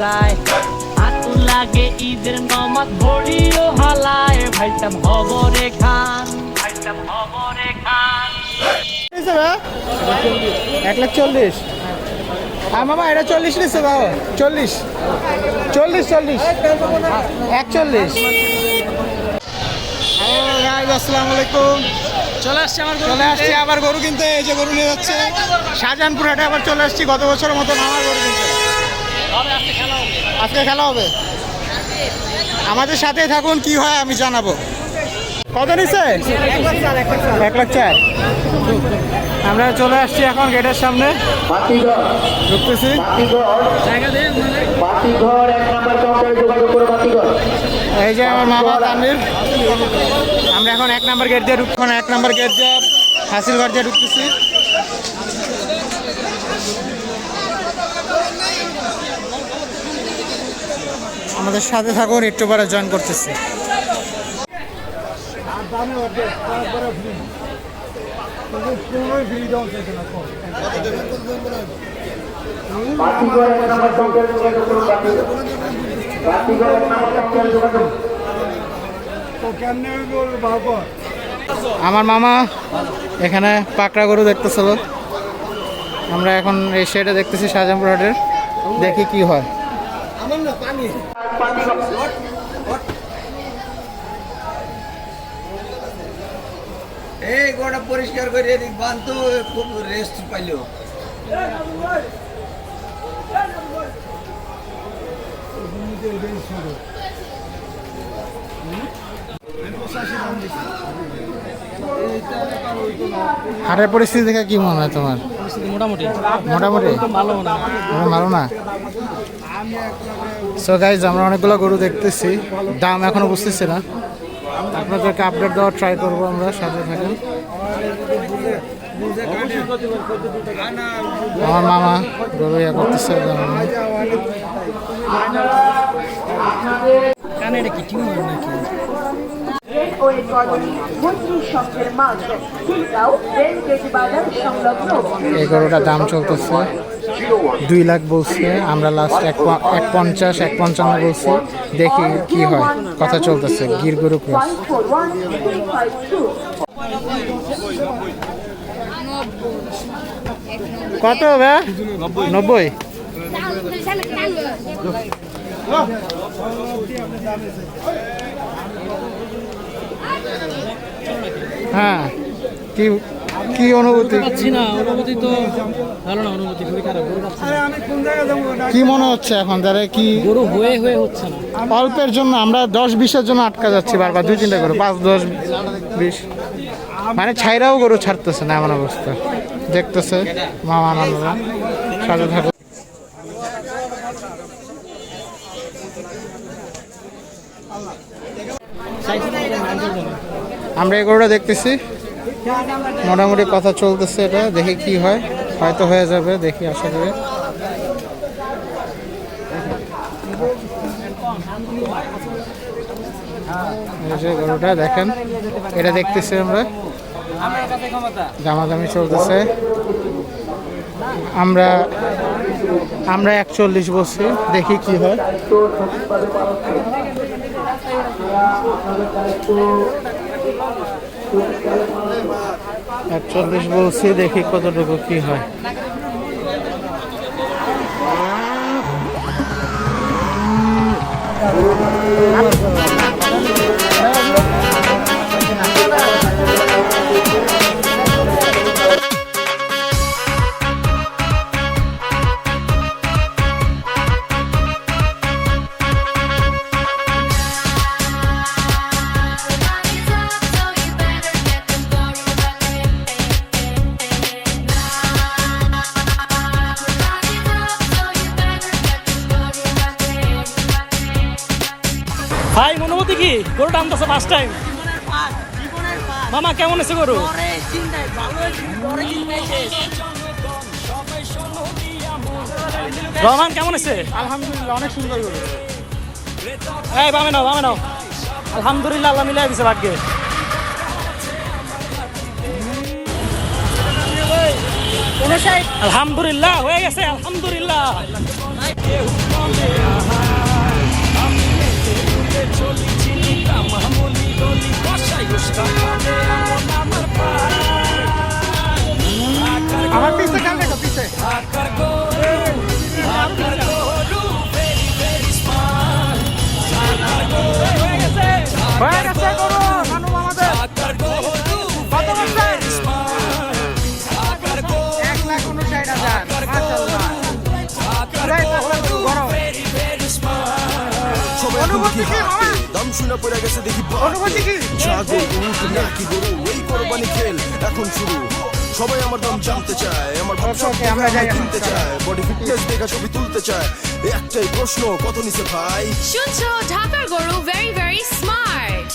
যায়। হাতু লাগে ঈদের নমাজ ভরিও হালায়। ভাইটাম হবরে খান ভাইটাম হবরে খান নিছে ভাই। এক লাখ চল্লিশ। হ্যাঁ মামা, এটা চল্লিশ নিচ্ছে দাও চল্লিশ। চল্লিশ চল্লিশ। একচল্লিশ। আসসালামু আলাইকুম। চলে আসছে আমার চলে আসছি আবার গরু কিনতে এই যে গরু নিয়ে যাচ্ছে। শাহজাহানপুর হাটে আবার চলে আসছি গত বছরের মতো আমার গরু কিনতে। আজকে খেলা হবে। আমাদের সাথে থাকুন কি হয় আমি জানাব। কত নিচ্ছে? এক লাখ চার। আমরা চলে আসছি এখন গেটের সামনে। ঢুকতেছি। বাতিঘর এক নাম্বার কাউন্টারে যোগাযোগ করে বাতিঘর। এই যে আমার মা বাবা তানভীর। আমরা এখন এক নাম্বার গেট দিয়ে ঢুকখন এক নাম্বার গেট দিয়ে হাসিল ঘর দিয়ে ঢুকতেছি। আমাদের সাথে থাকুন, একটু পরে জয়েন করতেছি। আমার মামা এখানে পাকড়া গরু দেখতেছিল। আমরা এখন এই শেডে দেখতেছি শাহজাহানপুর হাটের। দেখি কি হয়। এই গোটা পরিষ্কার করে খুব রেস্ট পাইলো। হাটের পরিস্থিতি দেখে কি মনে হয় তোমার? মোটামুটি। মোটামুটি? ভালো না ভালো না? সো গাইজ আমরা অনেকগুলো গরু দেখতেছি। দাম এখনও বুঝতেছি না। আপনাদেরকে আপডেট দেওয়ার ট্রাই করব আমরা সাথে থাকেন। আমার মামা গরু ইয়ে করতেছে এই গরুটার দাম চলতেছে দুই লাখ বলছে, আমরা লাস্ট এক এক পঞ্চাশ, এক পঞ্চান্ন বলছি। দেখি কি হয়, কথা চলতেছে, গির গরু ক্রস কত হবে নব্বই। হ্যাঁ কি কি অনুভূতি? পাচ্ছি না অনুভূতি তো ভালো না অনুভূতি খুবই খারাপ গরু কি মনে হচ্ছে এখন তারা কি? গরু হয়ে হয়ে হচ্ছে না। অল্পের জন্য আমরা দশ বিশের জন্য আটকা যাচ্ছি বারবার দুই তিনটা করে পাঁচ দশ বিশ। মানে ছাইরাও গরু ছাড়তেছে না এমন অবস্থা। দেখতেছে মামা নানারা। থাকো আমরা এই গরুটা দেখতেছি। মোটামুটি কথা চলতেছে এটা, দেখি কি হয়। হয়তো হয়ে যাবে, দেখি আশা করি। গরুটা দেখেন, এটা দেখতেছি আমরা। দামাদামি চলতেছে। আমরা আমরা একচল্লিশ বলছি, দেখি কি হয়। একচল্লিশ বলছি, দেখি কতটুকু কি হয়। ভাই অনুভূতি কি গরু টানতেছে ফার্স্ট টাইম মামা কেমন আছে গরু? রহমান কেমন আছে? আলহামদুলিল্লাহ অনেক সুন্দর গরু। এই বামে নাও বামে নাও। আলহামদুলিল্লাহ আল্লাহ মিলাই দিছে ভাগ্যে। আলহামদুলিল্লাহ হয়ে গেছে আলহামদুলিল্লাহ। চলি চিনি মামুলি গলি কষাই উস্কা খাবে এমন আমার পার আমার পিছে কান দেখো পিছে। আকার গরু আকার গরু ভেরি ভেরি স্মার্ট আকার গরু হয়ে গেছে হয়ে গেছে অনুভূতি কি মামা? দাম শুনে পড়ে গেছে দেখি অনুভূতি কি? ছাগল উট নাকি গরু এই কোরবানি খেল এখন শুরু। সবাই আমার দাম জানতে চায় আমার ব্যবসা okay, আমরা যাই কিনতে চায় বডি ফিটনেস দেখা ছবি তুলতে চায়। একটাই প্রশ্ন কত নিছে ভাই? শুনছো ঢাকার গরু ভেরি ভেরি স্মার্ট